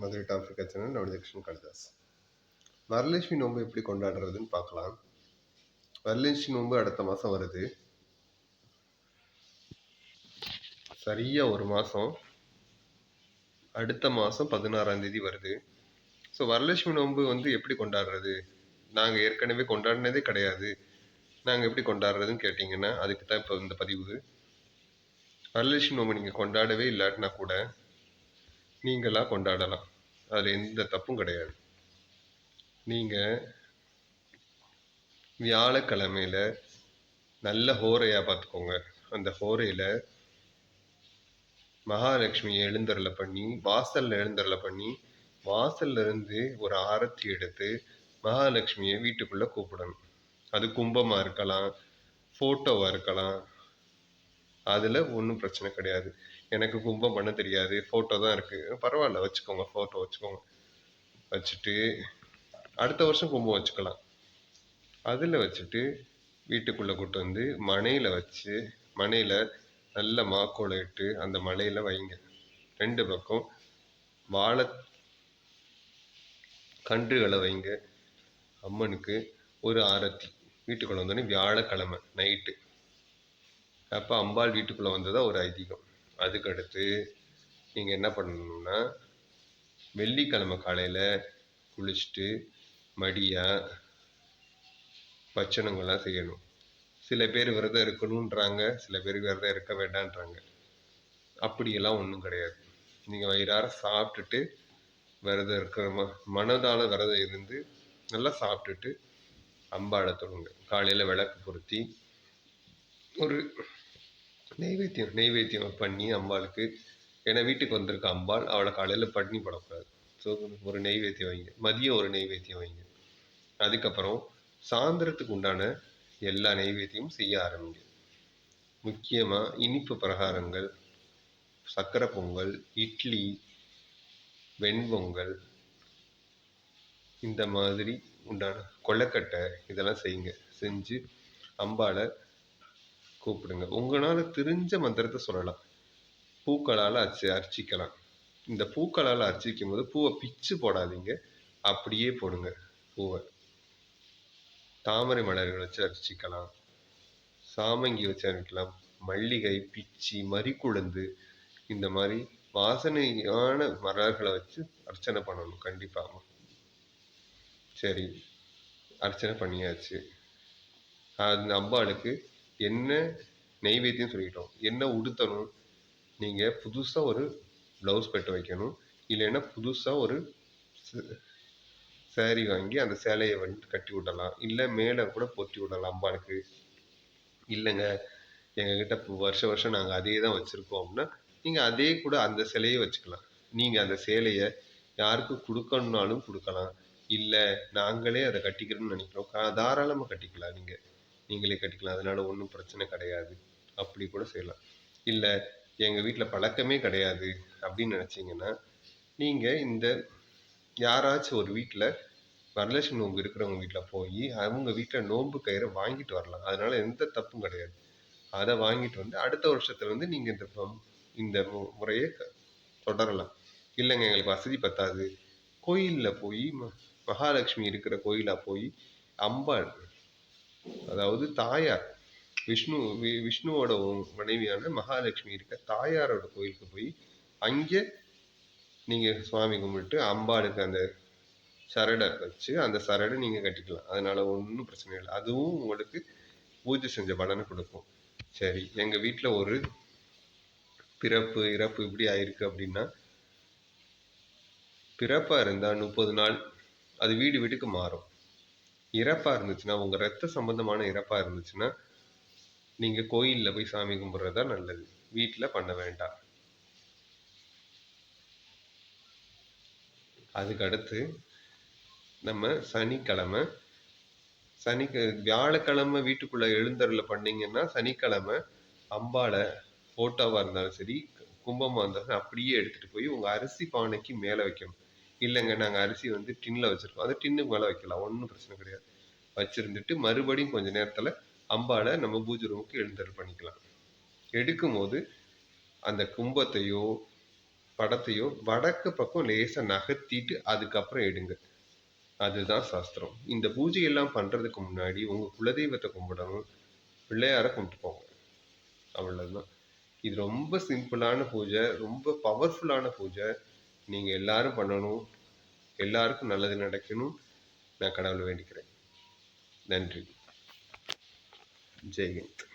Madurai topic channel நவனிதக்ஷன் கலிதாஸ். வரலட்சுமி நோன்பு எப்படி கொண்டாடுறதுன்னு பார்க்கலாம். வரலட்சுமி நோன்பு அடுத்த மாதம் வருது. சரியா ஒரு மாதம் அடுத்த மாதம் பதினாறாம் தேதி வருது. ஸோ வரலட்சுமி நோன்பு வந்து எப்படி கொண்டாடுறது? நாங்கள் ஏற்கனவே கொண்டாடினதே கிடையாது. நாங்கள் எப்படி கொண்டாடுறதுன்னு கேட்டிங்கன்னா அதுக்கு தான் இப்போ இந்த பதிவு. வரலட்சுமி நோன்பு நீங்கள் கொண்டாடவே இல்லாட்டினா கூட நீங்களாக கொண்டாடலாம். அதில் எந்த தப்பும் கிடையாது. நீங்கள் வியாழக்கிழமையில் நல்ல ஹோரையாக பார்த்துக்கோங்க. அந்த ஹோரையில் மகாலட்சுமி எழுந்தருளை பண்ணி வாசலில் எழுந்தருளை பண்ணி வாசல்ல இருந்து ஒரு ஆரத்தி எடுத்து மகாலட்சுமியை வீட்டுக்குள்ளே கூப்பிடணும். அது கும்பமாக இருக்கலாம் ஃபோட்டோவாக இருக்கலாம். அதில் ஒன்றும் பிரச்சனை கிடையாது. எனக்கு கும்பம் பண்ண தெரியாது. ஃபோட்டோ தான் இருக்குது பரவாயில்ல வச்சுக்கோங்க ஃபோட்டோ வச்சுக்கோங்க. வச்சுட்டு அடுத்த வருஷம் கும்பம் வச்சுக்கலாம். அதில் வச்சுட்டு வீட்டுக்குள்ளே கூட்டு வந்து மனையில் வச்சு மனையில் நல்ல மாக்கோலை இட்டு அந்த மலையில் வைங்க. ரெண்டு பக்கம் வாழை கன்றுகளை வைங்க. அம்மனுக்கு ஒரு ஆரத்தி. வீட்டுக்குள்ளே வந்தோடனே வியாழக்கிழமை நைட்டு அப்போ அம்பாள் வீட்டுக்குள்ளே வந்ததாக ஒரு ஐதீகம். அதுக்கடுத்து நீங்கள் என்ன பண்ணணும்னா வெள்ளிக்கிழமை காலையில் குளிச்சுட்டு மடியாக பச்சனங்கள்லாம் செய்யணும். சில பேர் விரதம் இருக்கணுன்றாங்க சில பேர் விரதம் இருக்க வேண்டான்றாங்க. அப்படியெல்லாம் ஒன்றும் கிடையாது. நீங்கள் வயிறார சாப்பிட்டுட்டு விரதம் இருக்கிற ம மனதால் விரதம் இருந்து நல்லா சாப்பிட்டுட்டு அம்பாட தொடுங்க காலையில் விளக்கு பொருத்தி ஒரு நெய்வேத்தியம் நெய்வேத்தியம் பண்ணி அம்பாளுக்கு ஏன்னா வீட்டுக்கு வந்திருக்க அம்பாள் அவளை காலையில் பட்னி படக்கூடாது. ஸோ ஒரு நெய்வேத்தியம் வைங்க. மதியம் ஒரு நெய்வேத்தியம் வைங்க. அதுக்கப்புறம் சாயந்தரத்துக்கு உண்டான எல்லா நெய்வேத்தியமும் செய்ய ஆரம்பிங்க. முக்கியமாக இனிப்பு பிரகாரங்கள் சக்கரை பொங்கல் இட்லி வெண்பொங்கல் இந்த மாதிரி உண்டான கொள்ளக்கட்டை இதெல்லாம் செய்யுங்க. செஞ்சு அம்பாளை கூப்பிடுங்க. உங்களால் தெரிஞ்ச மந்திரத்தை சொல்லலாம். பூக்களால் அச்சு அர்ச்சிக்கலாம். இந்த பூக்களால் அர்ச்சிக்கும் போது பூவை பிச்சு போடாதீங்க. அப்படியே போடுங்க பூவை. தாமரை மலர்கள் வச்சு அர்ச்சிக்கலாம். சாமங்கி வச்சு அர்ச்சிக்கலாம். மல்லிகை பிச்சி மறிக்குழந்து இந்த மாதிரி வாசனையான மலர்களை வச்சு அர்ச்சனை பண்ணணும். கண்டிப்பாக சரி. அர்ச்சனை பண்ணியாச்சு. அந்த அம்பாளுக்கு என்ன நெய்வேத்தியம் சொல்லிட்டோம் என்ன உடுத்தணும்? நீங்கள் புதுசாக ஒரு ப்ளவுஸ் பெட்டு வைக்கணும். இல்லைன்னா புதுசாக ஒரு சேரீ வாங்கி அந்த சேலையை வந்துட்டு கட்டி விடலாம். இல்லை மேலே கூட பொத்தி விடலாம் அம்பாளுக்கு. இல்லைங்க எங்ககிட்ட வருஷம் வருஷம் நாங்கள் அதே தான் வச்சுருக்கோம் அப்படின்னா நீங்கள் அதே கூட அந்த சிலையை வச்சுக்கலாம். நீங்கள் அந்த சேலையை யாருக்கு கொடுக்கணுன்னாலும் கொடுக்கலாம். இல்லை நாங்களே அதை கட்டிக்கிறோம்னு நினைக்கிறோம். தாராளமாக கட்டிக்கலாம் நீங்கள் நீங்களே கட்டிக்கலாம். அதனால் ஒன்றும் பிரச்சனை கிடையாது. அப்படி கூட செய்யலாம். இல்லை எங்கள் வீட்டில் பழக்கமே கிடையாது அப்படின்னு நினச்சிங்கன்னா நீங்கள் இந்த யாராச்சும் ஒரு வீட்டில் வரலட்சுமி நோன்பு இருக்கிறவங்க வீட்டில் போய் அவங்க வீட்டில் நோன்பு கயிறை வாங்கிட்டு வரலாம். அதனால் எந்த தப்பும் கிடையாது. அதை வாங்கிட்டு வந்து அடுத்த வருஷத்துல வந்து நீங்கள் இந்த இந்த முறையை தொடரலாம். இல்லைங்க எங்களுக்கு வசதி பத்தாது. கோயிலில் போய் மகாலட்சுமி இருக்கிற கோயிலாக போய் அம்பாள் அதாவது தாயார் விஷ்ணு வி விஷ்ணுவோட மனைவியான மகாலட்சுமி இருக்க தாயாரோட கோயிலுக்கு போய் அங்கே நீங்கள் சுவாமி கும்பிட்டு அம்பாளுக்கு அந்த சரடை வச்சு அந்த சரடை நீங்கள் கட்டிக்கலாம். அதனால் ஒன்றும் பிரச்சனை இல்லை. அதுவும் உங்களுக்கு பூஜை செஞ்ச பலனை கொடுக்கும். சரி எங்கள் வீட்டில் ஒரு பிறப்பு இறப்பு இப்படி ஆயிருக்கு அப்படின்னா பிறப்பாக இருந்தால் முப்பது நாள் அது வீடு வீட்டுக்கு மாறும். இறப்பாக இருந்துச்சுன்னா உங்கள் ரத்த சம்பந்தமான இறப்பாக இருந்துச்சுன்னா நீங்கள் கோயிலில் போய் சாமி கும்பிட்றது தான் நல்லது. வீட்டில் பண்ண வேண்டாம். அதுக்கடுத்து நம்ம சனிக்கிழமை சனி வியாழக்கிழமை வீட்டுக்குள்ளே எழுந்தருள பண்ணிங்கன்னா சனிக்கிழமை அம்பாளை ஃபோட்டோவாக இருந்தாலும் சரி கும்பமாக இருந்தாலும் அப்படியே எடுத்துகிட்டு போய் உங்கள் அரிசி பானைக்கு மேலே வைக்கணும். இல்லைங்க நாங்கள் அரிசி வந்து டின்னில் வச்சுருக்கோம் அது டின்னுக்கு மேலே வைக்கலாம் ஒன்றும் பிரச்சனை கிடையாது வச்சுருந்துட்டு மறுபடியும் கொஞ்சம் நேரத்தில் அம்பால நம்ம பூஜை ரூமுக்கு எழுந்தரு பண்ணிக்கலாம் எடுக்கும்போது அந்த கும்பத்தையோ படத்தையோ வடக்கு பக்கம் லேசாக நகர்த்திட்டு அதுக்கப்புறம் எடுங்க. அதுதான் சாஸ்திரம். இந்த பூஜை எல்லாம் முன்னாடி உங்கள் குலதெய்வத்தை கும்பிடணும். பிள்ளையார கும்பிட்டு போங்க. அவ்வளோதான் இது ரொம்ப சிம்பிளான பூஜை. ரொம்ப பவர்ஃபுல்லான பூஜை. நீங்கள் எல்லாரும் பண்ணணும். எல்லாருக்கும் நல்லது நடக்கணும். நான் கடவுளை வேண்டிக்கிறேன். நன்றி. ஜெய்ஹிந்த்